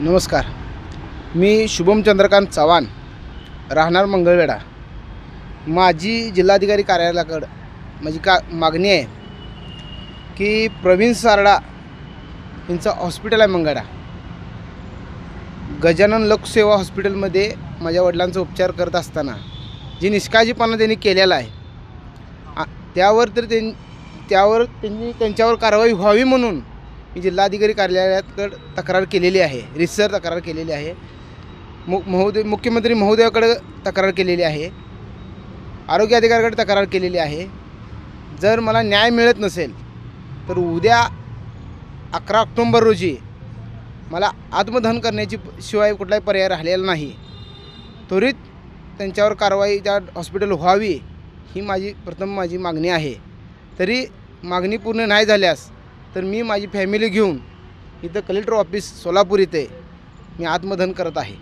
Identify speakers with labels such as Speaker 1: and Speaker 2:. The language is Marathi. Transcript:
Speaker 1: नमस्कार. मी शुभम चंद्रकांत चव्हाण राहणार मंगळवेढा. माझी जिल्हाधिकारी कार्यालयाकडं माझी म्हणजे का मागणी आहे की प्रवीण सारडा यांचं हॉस्पिटल आहे मंगळा गजानन लोकसेवा हॉस्पिटलमध्ये माझ्या वडिलांचा उपचार करत असताना जे निष्काळजीपणा त्यांनी केलेला आहे त्यावर तर त्यां त्यावर त्यांनी त्यांच्यावर कारवाई व्हावी म्हणून मी जिल्हाधिकारी कार्यालयाकडे तक्रार केलेली आहे. रिसर तक्रार केलेली आहे. मु महोदय मुख्यमंत्री महोदयाकडे तक्रार केलेली आहे. आरोग्य अधिकाऱ्याकडे तक्रार केलेली आहे. जर मला न्याय मिळत नसेल तर उद्या अकरा ऑक्टोंबर रोजी मला आत्मदहन करण्याची शिवाय कुठलाही पर्याय राहिलेला नाही. त्वरित त्यांच्यावर कारवाई त्या हॉस्पिटल व्हावी ही माझी प्रथम माझी मागणी आहे. तरी मागणी पूर्ण नाही झाल्यास तर मी माझी फॅमिली घेऊन इथं कलेक्टर ऑफिस सोलापूर इथे मी आत्मदहन करत आहे.